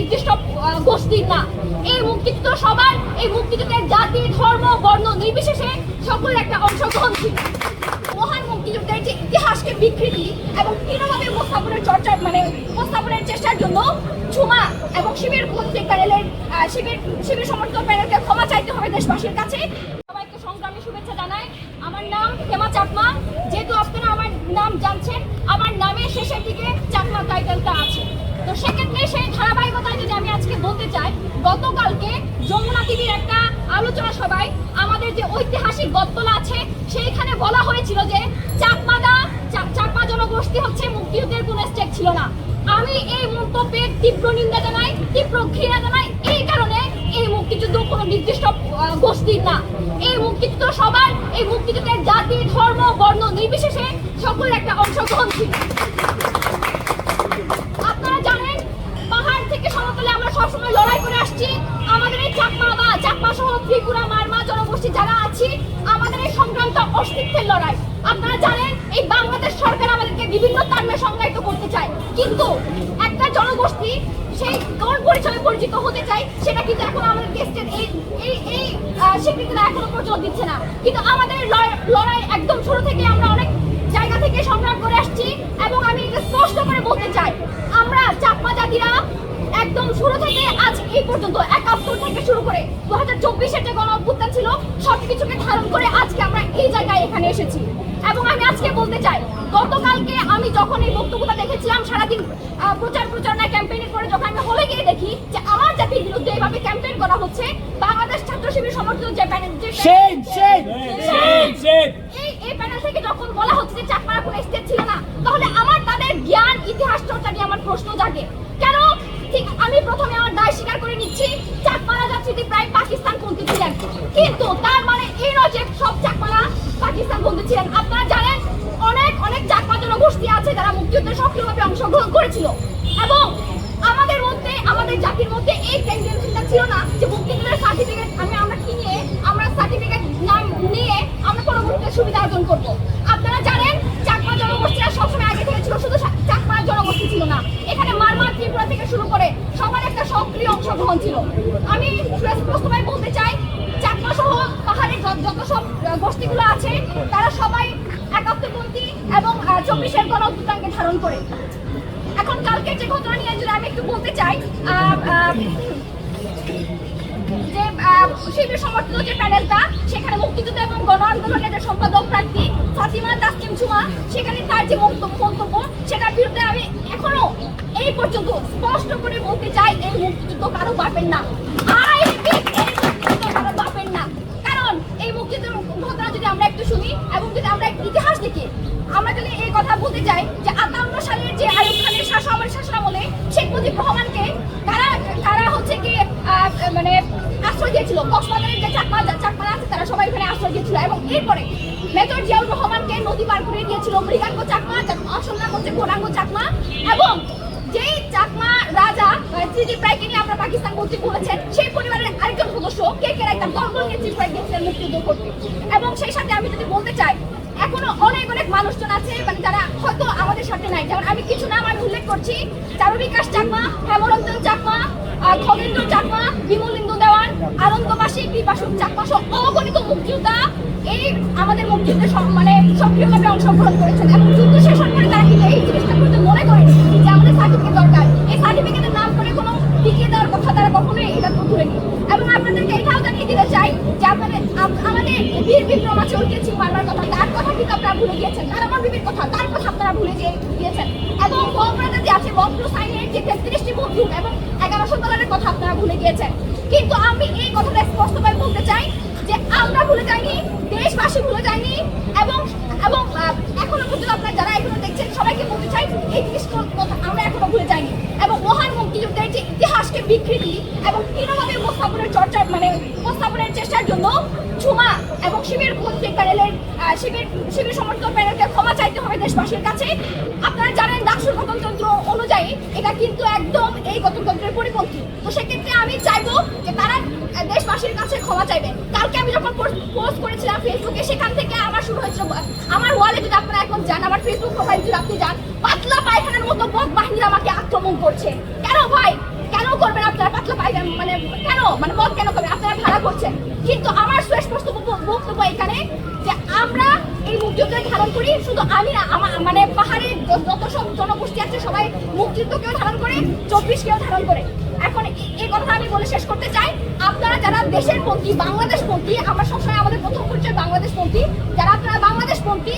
নির্দিষ্ট গোষ্ঠীর না। এই মুক্তিযুদ্ধ সবার, এই মুক্তিযুদ্ধের জাতি, ধর্ম, বর্ণ নির্বিশেষে সকলের একটা অংশগ্রহণ ছিল। মহান মুক্তিযুদ্ধের যে ইতিহাসকে বিকৃতি এবং হীনভাবে উপস্থাপনের চর্চা মানে উপস্থাপনের চেষ্টার জন্য ঝুমা এবং শিবির কর্তৃক প্যানেলের শিবির শিবির সমর্থক প্যানেলকে ক্ষমা চাইতে হবে দেশবাসীর কাছে। সবাইকে সংগ্রামী শুভেচ্ছা জানাই। আমার নাম হেমা চাকমা। যেহেতু আপনারা আমার নাম জানছেন, আমার নামের শেষের দিকে তো সেক্ষেত্রে সেই ধারাবাহিকতায় যদি আমি আজকে বলতে চাই, গতকালকে যমুনা টিভির একটা আলোচনা সভায় আমাদের যে ঐতিহাসিক গদ্দলা আছে, সেইখানে বলা হয়েছিল যে চাকমাদা চাকমা জনগোষ্ঠী হচ্ছে মুক্তিযুদ্ধের কোনো স্টেক ছিল না। আমি এই মন্তব্যের তীব্র নিন্দা জানাই, তীব্র ঘৃণা জানাই, এই কারণে এই মুক্তিযুদ্ধ কোনো নির্দিষ্ট গোষ্ঠীর না। এই মুক্তিযুদ্ধ সবার, এই মুক্তিযুদ্ধের জাতি, ধর্ম, বর্ণ নির্বিশেষে সকলের একটা অংশগ্রহণ ছিল আপনারা জানেন পাহাড় থেকে সমতলে আমরা সবসময় লড়াই করে আসছি। আমাদের এই চাকমা বা চাকমা সহ ত্রিপুরা, মারমা জনগোষ্ঠী যারা আছি, আমাদের এই সংক্রান্ত অস্তিত্বের লড়াই। আপনারা জানেন, এই বাংলাদেশ সরকার আমাদেরকে বিভিন্ন তার্মে সংজ্ঞায়িত করতে চায়। কিন্তু একটা জনগোষ্ঠী সেই কোন পরিচয়ে পরিচিত হতে চাই সেটা কিন্তু এখন আমাদের দেশের এই এই স্বীকৃতিটা এখনও পর্যন্ত দিচ্ছে না। কিন্তু আমাদের লড়াই- লড়াই একদম শুরু থেকে আমরা অনেক জায়গা থেকে সংগ্রাম করে আসছি এবং আমি এটা স্পষ্ট করে বলতে চাই আমরা চাকমা জাতিরা একদম শুরু থেকে আজ এই পর্যন্ত একাত্তর থেকে শুরু করে দু হাজার চব্বিশের যে গণ অভ্যুত্থান ছিল সবকিছুকে ধারণ করে আজকে আমরা এই জায়গায় এখানে এসেছি এবং আমি আজকে বলতে চাই গতকালকে আমি যখন এই বক্তব্যটা দেখেছিলাম সারাদিন প্রচার প্রচারণা ক্যাম্পেইন করে যখন আমি হলে গিয়ে দেখি যে আমার জাতির বিরুদ্ধে এইভাবে ক্যাম্পেইন করা হচ্ছে বাংলাদেশ ছাত্র শিবির সমর্থিত যে প্যানেল. এই প্যানেল থেকে যখন বলা হচ্ছে যে চাকমারা কোনো স্টেট ছিল না তাহলে আমার তাদের জ্ঞান ইতিহাস চর্চা নিয়ে আমার প্রশ্ন জাগে আমি প্রথমে আমার দায় স্বীকার করে নিচ্ছি, চাকমারা যাত্রীটি প্রায় পাকিস্তান পন্থী ছিলেন। কিন্তু তার মানে এই নয় যে সব চাকমারা পাকিস্তান পন্থী ছিলেন। আপনারা জানেন, অনেক অনেক চাকমা জনগোষ্ঠী আছে যারা মুক্তিযুদ্ধে সক্রিয়ভাবে অংশগ্রহণ করেছিল এবং আমাদের মধ্যে আমাদের জাতির মধ্যে এই টেন্ডেন্সিটা ছিল না যে মুক্তিযুদ্ধের সার্টিফিকেট আমি আমরা কিনে আমরা সার্টিফিকেট নাম নিয়ে আমরা পরবর্তীতে সুবিধা অর্জন করব আপনারা জানেন চাকমা জনগোষ্ঠীরা সবসময় আগে থেকে ছিল শুধু সা- চাকমা জনগোষ্ঠী ছিল না এখানে মারমার ত্রিপুরা থেকে শুরু করে সবার একটা সক্রিয় অংশগ্রহণ ছিল আমি স্পষ্টভাবে বলতে চাই চাকমা সহ পাহাড়ের যত- যত সব আহ, গোষ্ঠীগুলো আছে তারা সবাই একাত্মপন্থী এবং আহ, চব্বিশের গণ অভ্যুত্থানকে ধারণ করে। এখন কালকে যে ঘটনা নিয়ে যদি আমি একটু বলতে চাই যে শিবির সমর্থিত যে প্যানেলটা, সেখানে মুক্তিযুদ্ধ এবং গণ আন্দোলনের সম্পাদক প্রার্থী ফাতিমা তাসকিম চুমা সেখানে তার যে মন্তব্য সেটার বিরুদ্ধে আমি এখনও এই পর্যন্ত স্পষ্ট করে বলতে চাই, এই মুক্তিযুদ্ধ কারও বাপের না I repeat, এই মুক্তিযুদ্ধ কারও বাপের না কারণ এই মুক্তিযুদ্ধের ঘটনা যদি আমরা একটু শুনি এবং যদি আমরা ইতিহাস দেখি, আমরা যদি এই কথা বলতে চাই যে আটান্ন সালের যে আয়ুব খানের শাসনামল শাসনামলে শেখ মুজিব রহমানকে তারা তারা হচ্ছে কি মানে আশ্রয় দিয়েছিল। কক্সবাজারের যে চাকমা, চাকমারা আছে, তারা সবাই এখানে আশ্রয় দিয়েছিল এবং এরপরে মেজর জিয়াউর রহমানকে নদী পার করে দিয়েছিল মৃগাঙ্গ চাকমা নাম হচ্ছে গোরাঙ্গ চাকমা এবং যেই চাকমা রাজা রায়কে আমরা পাকিস্তান কর্তৃক বলেছেন সেই পরিবারের আরেকজন সদস্য কে কে রায় তার দলবল নেতৃত্ব মুক্তিযুদ্ধ করতে। এবং সেই সাথে আমি যদি বলতে চাই, এখনও অনেক অনেক মানুষজন আছে মানে যারা হয়তো আমাদের সাথে নাই। যেমন আমি কিছু নাম আমি উল্লেখ করছি চারু বিকাশ চাকমা, হেমরঞ্জন চাকমা খগেন্দ্র চাকমা, বিমলিন্দু দেওয়ান, আনন্দবাসী কৃপাসুক চাকমা সহ অগণিত মুক্তিযোদ্ধা এই আমাদের মুক্তিযুদ্ধে মানে সক্রিয়ভাবে অংশগ্রহণ করেছেন। এবং যুদ্ধ শেষ হওয়ার পরে তারা কিন্তু এই জিনিসটা কখনোই এটা তো তুলেনি এবং আপনাদেরকে এটাও জানিয়ে দিতে চাই যে আপনাদের আমাদের বীর বিক্রম আছে ঐতিহাসিক মারবার কথা। তার কথা কিন্তু আপনারা ভুলে গিয়েছেন। তার আমার বিবির কথা। তার কথা আপনারা ভুলে গিয়ে গিয়েছেন। এবং বঙ্গরাজা যে আছে বঙ্গ সাইনের যে তেত্রিশটি বন্ধু এবং এগারোশো ডলারের কথা আপনারা ভুলে গিয়েছেন। কিন্তু আমি এই কথাটা স্পষ্টভাবে বলতে চাই যে আমরা ভুলে যাইনি, দেশবাসী ভুলে যায়নি এবং এবং এখনও পর্যন্ত আপনারা যারা এখনও দেখছেন, সবাইকে বলতে চাই এই জিনিসটা কথা আমরা এখনও ভুলে যাইনি। এবং মহান মুক্তিযুদ্ধের যে ইতিহাসকে বিকৃতি এবং হীনভাবে উপস্থাপনের চর্চা মানে উপস্থাপনের চেষ্টার জন্য ঝুমা এবং শিবির কর্তৃক শিবির শিবির সমর্থিত প্যানেলকে ক্ষমা চাইতে হবে দেশবাসীর কাছে। আপনারা জানেন ডাকসুর গঠনতন্ত্র অনুযায়ী এটা কিন্তু একদম এই গঠনতন্ত্রের পরিপন্থী। তো সেক্ষেত্রে আমি চাইব যে তারা দেশবাসীর কাছে ক্ষমা চাইবেন কালকে আমি যখন পোস্ট করেছিলাম ফেসবুকে সেখান থেকে আমার শুরু হয়েছিল আমার ওয়ালে যদি আপনারা এখন যান আমার ফেসবুক প্রোফাইল যদি আপনি যান পাতলা পায়খানার মতো বদ বাহিনীরা আমাকে আক্রমণ করছে। কেন ভাই? কেন করবেন আপনারা পাতলা পায়খানা মানে কেন? মানে মত কেন করবেন? আপনারা ভাড়া করছেন। কিন্তু আমার সুস্পষ্ট বক্তব্য- বক্তব্য এখানে যে আমরা এই মুক্তিযুদ্ধ ধারণ করি, শুধু আমি না মানে পাহাড়ের যত সব জনগোষ্ঠী আছে, সবাই মুক্তিযুদ্ধকেও ধারণ করে, চব্বিশকেও ধারণ করে। এখন এই কথা আমি বলে শেষ করতে চাই, আপনারা যারা দেশের পন্থী, বাংলাদেশ পন্থী, আমরা সবসময় আমাদের প্রথম পরিচয় বাংলাদেশ পন্থী, যারা আপনারা বাংলাদেশ পন্থী